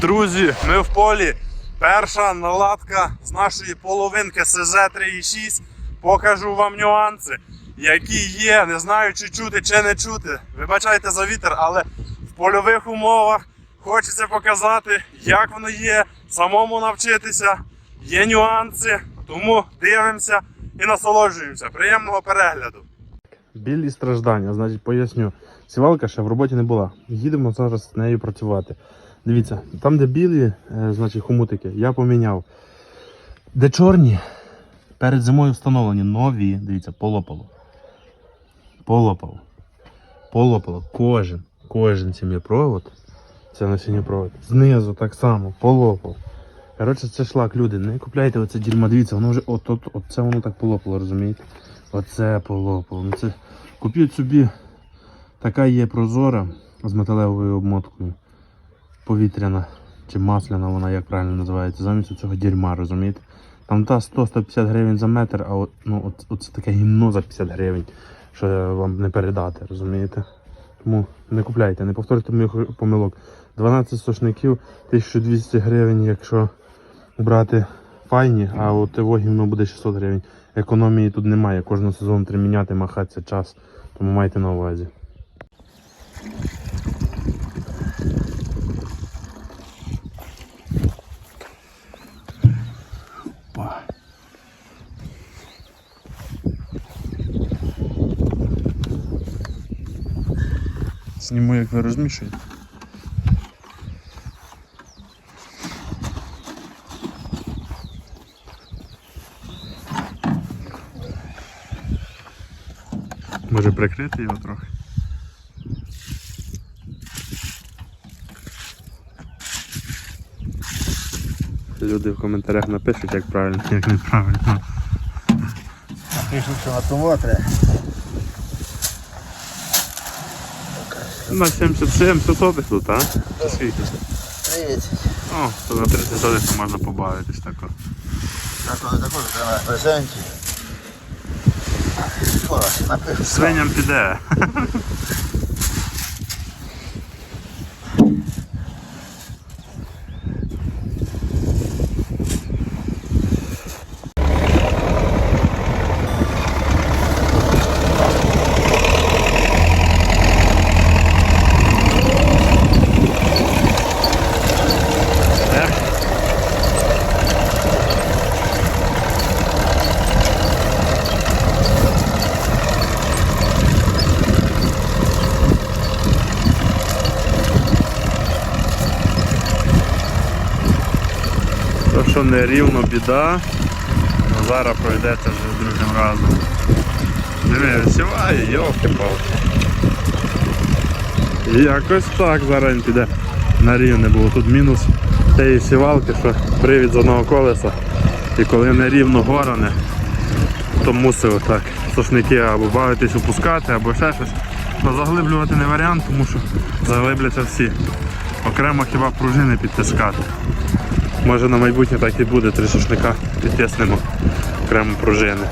Друзі, ми в полі. Перша наладка з нашої половинки СЗ 3.6. Покажу вам нюанси, які є. Не знаю, чи чути, чи не чути. Вибачайте за вітер, але в польових умовах хочеться показати, як воно є, самому навчитися. Є нюанси, тому дивимося і насолоджуємося. Приємного перегляду. Біль і страждання, значить, поясню. Сівалка ще в роботі не була. Їдемо зараз з нею працювати. Дивіться, там, де білі, е, значить, хомутики, я поміняв. Де чорні, перед зимою встановлені нові, дивіться, полопало. Полопало. Полопало. Кожен, кожен сім'єпровод, це на провод. Знизу так само, полопав. Коротше, це шлак, люди, не купляйте оце дерьмо, дивіться, воно вже от, от, от це воно так полопало, розумієте? Оце полопало. Ну, це... Купіть собі, така є прозора з металевою обмоткою повітряна чи масляна, вона як правильно називається, замість цього дерьма, розумієте? Там та 100-150 гривень за метр, а от, ну, от, оце таке гімно за 50 гривень, що вам не передати, розумієте? Тому не купляйте, не повторюйте моїх помилок. 12 сошників, 1200 гривень, якщо брати файні, а от його гімно буде 600 гривень. Економії тут немає, кожного сезону треба міняти, махатися час, тому майте на увазі. Зніму, як ви розмішуєте. Може прикрити його трохи. Люди в коментарях напишуть, як правильно, як неправильно. Пишуть, що на тому треба. На 77 сотих тут, а? Скільки? 30. О, то на 30 сотих можна побавитись тако. Так вони також треба презенті. Свиням піде. То, що не рівно біда, ну, зараз пройдеться вже другим разом. Диви, висіває, йолки палки якось так зараз піде на рівне, бо тут мінус тієї сівалки, що привід з одного колеса. І коли не рівно горане, то мусив так сошники або бавитись опускати, або ще щось. Ну, заглиблювати не варіант, тому що заглибляться всі. Окремо хіба пружини підтискати. Може на майбутнє так і буде, три сушника підтиснемо окремо пружини.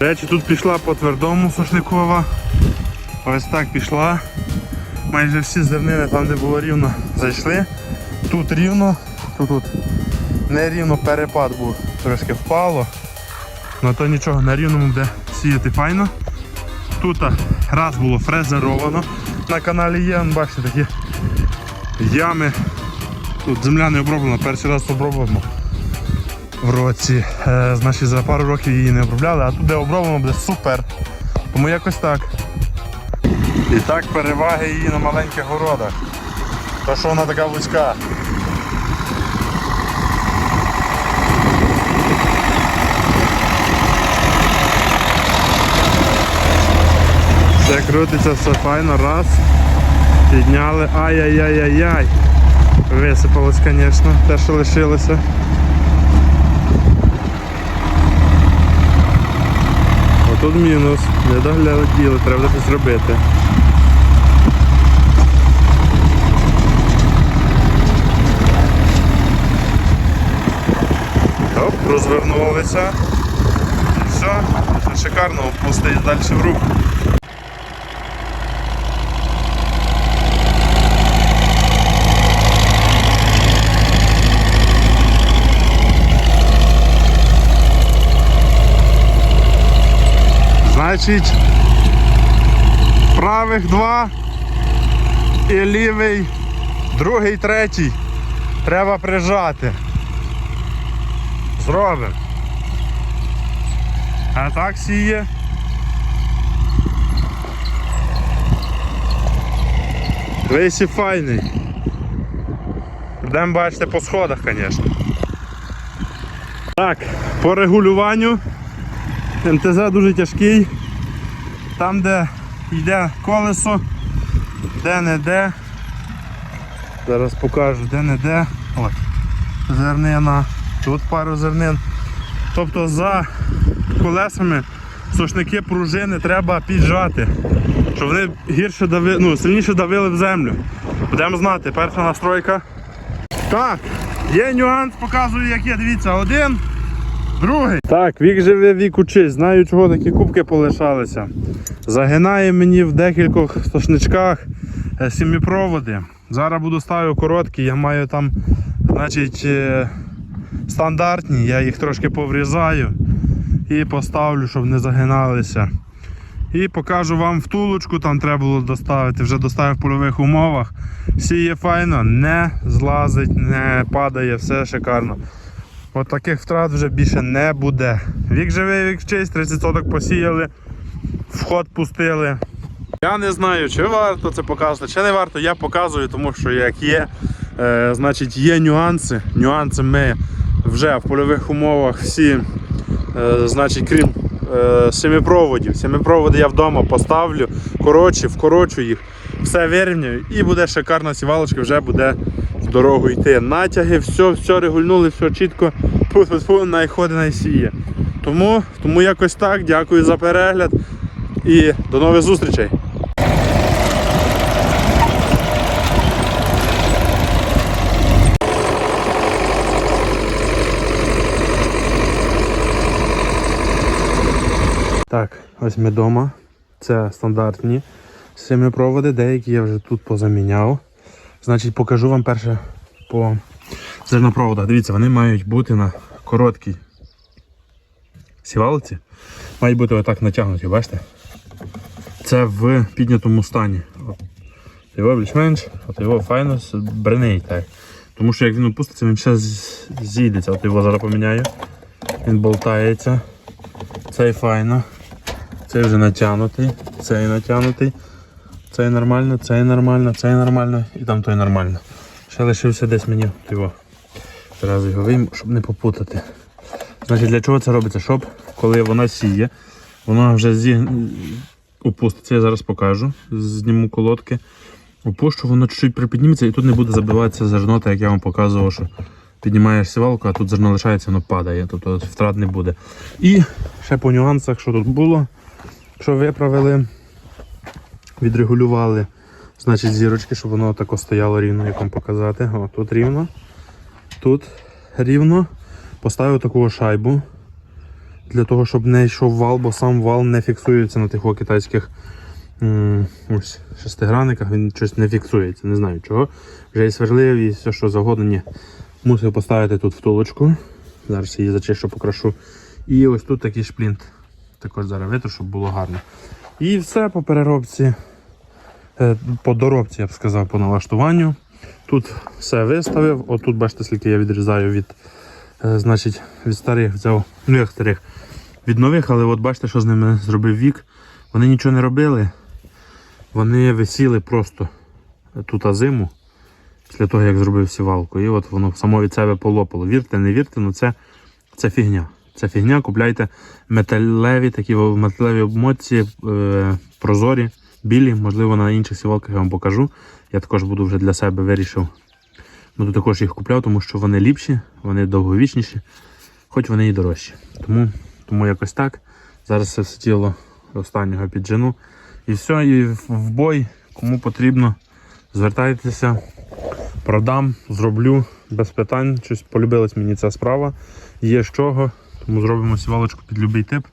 Речі, тут пішла по твердому сушникова. Ось так пішла. Майже всі зернини там, де було рівно, зайшли. Тут рівно, тут, тут не рівно перепад був, трошки впало. Ну то нічого, на рівному буде сіяти файно. Тут раз було фрезеровано. На каналі є, бачите, такі ями. Тут земля не оброблена, перший раз обробимо в році. Е, значить за пару років її не обробляли, а тут де оброблено буде супер. Тому якось так. І так переваги її на маленьких городах. То що вона така вузька. Все крутиться, все файно, раз. Підняли. Ай-яй-яй-яй-яй. Висипалось, звісно, те, що лишилося. тут мінус. Не догляділи, треба щось робити. Розвернулися. І все, Це шикарно, опустить далі в рух. Значить, правих два і лівий, другий, третій. Треба прижати. Зробимо. А так сіє. Висі файний. Будемо бачити по сходах, звісно. Так, по регулюванню. МТЗ дуже тяжкий. Там, де йде колесо, де не де. Зараз покажу, де не де. От. Зернина, тут пару зернин. Тобто за колесами сушники пружини треба піджати, щоб вони гірше дави, ну, сильніше давили в землю. Будемо знати, перша настройка. Так, є нюанс, показую, як є. Дивіться, один, другий. Так, вік живе, вік учись. Знаю, чого такі кубки полишалися. Загинає мені в декількох сошничках е, сіміпроводи. Зараз буду ставити короткі, я маю там, значить, е, стандартні, я їх трошки поврізаю і поставлю, щоб не загиналися. І покажу вам втулочку, там треба було доставити, вже доставив в польових умовах. Сіє файно, не злазить, не падає, все шикарно. От таких втрат вже більше не буде. Вік живий, вік честь, 30 соток посіяли, вход пустили. Я не знаю, чи варто це показувати, чи не варто. Я показую, тому що як є, е, значить є нюанси. Нюанси ми вже в польових умовах всі, значить, крім е, семипроводів. Семипроводи я вдома поставлю, коротше, вкорочу їх, все вирівняю і буде шикарна сівалочка, вже буде в дорогу йти. Натяги, все, все регульнули, все чітко, найходи найсіє. Тому, тому якось так. Дякую за перегляд і до нових зустрічей. Так, ось ми вдома. Це стандартні семипроводи, деякі я вже тут позаміняв. Значить, покажу вам перше по зернопроводах. Дивіться, вони мають бути на короткій сівалці. Мають бути отак натягнуті, бачите? Це в піднятому стані. Його більш-менш, от його файно бренить так. Тому що як він опуститься, він ще зійдеться. От його зараз поміняю. Він болтається. Цей файно. Цей вже натягнутий, цей натягнутий, цей нормально, цей нормально, цей нормально і там той нормально. Ще лишився десь мені його. Зразу його вийму, щоб не попутати. Значить, для чого це робиться? Щоб коли вона сіє, вона вже зі... опуститься, я зараз покажу. Зніму колодки. Опущу, воно чуть-чуть припідніметься і тут не буде забиватися зерно, так як я вам показував, що піднімаєш сівалку, а тут зерно лишається, воно падає, тобто втрат не буде. І ще по нюансах, що тут було, що виправили, відрегулювали, значить зірочки, щоб воно тако стояло рівно, як вам показати. О, тут рівно, тут рівно. Поставив таку шайбу для того, щоб не йшов вал, бо сам вал не фіксується на тих китайських ось, шестигранниках, він щось не фіксується, не знаю чого. Вже і сверлив, і все що завгодно, ні. Мусив поставити тут втулочку. Зараз її зачищу, покрашу. І ось тут такий шплінт. Також зараз витру, щоб було гарно. І все по переробці, е, по доробці, я б сказав, по налаштуванню. Тут все виставив. Отут бачите, скільки я відрізаю від, е, значить, від старих взяв, ну як старих, від нових, але от бачите, що з ними зробив вік. Вони нічого не робили. Вони висіли просто тут зиму після того, як зробив сівалку. І от воно само від себе полопало. Вірте, не вірте, але це, це фігня. Це фігня, купляйте металеві, такі металеві обмотці, е, прозорі, білі, можливо, на інших сівалках я вам покажу. Я також буду вже для себе вирішив. Буду також їх купляв, тому що вони ліпші, вони довговічніші, хоч вони і дорожчі. Тому, тому якось так. Зараз це все тіло останнього піджену. І все, і в бой, кому потрібно, звертайтеся, продам, зроблю без питань. Щось полюбилась мені ця справа. Є з чого, тому зробимо сівалочку під будь-який тип.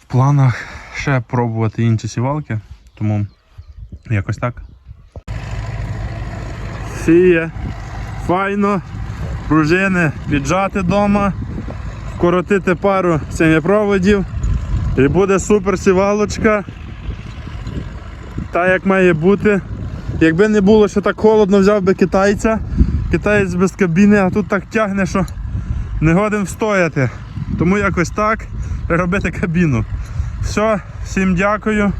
В планах ще пробувати інші сівалки, тому якось так. Сіє. Файно. Пружини віджати вдома, вкоротити пару сім'єпроводів. І буде супер сівалочка. Та як має бути. Якби не було ще так холодно, взяв би китайця. Китаєць без кабіни, а тут так тягне, що не годен встояти. Тому якось так робити кабіну. Все, всім дякую.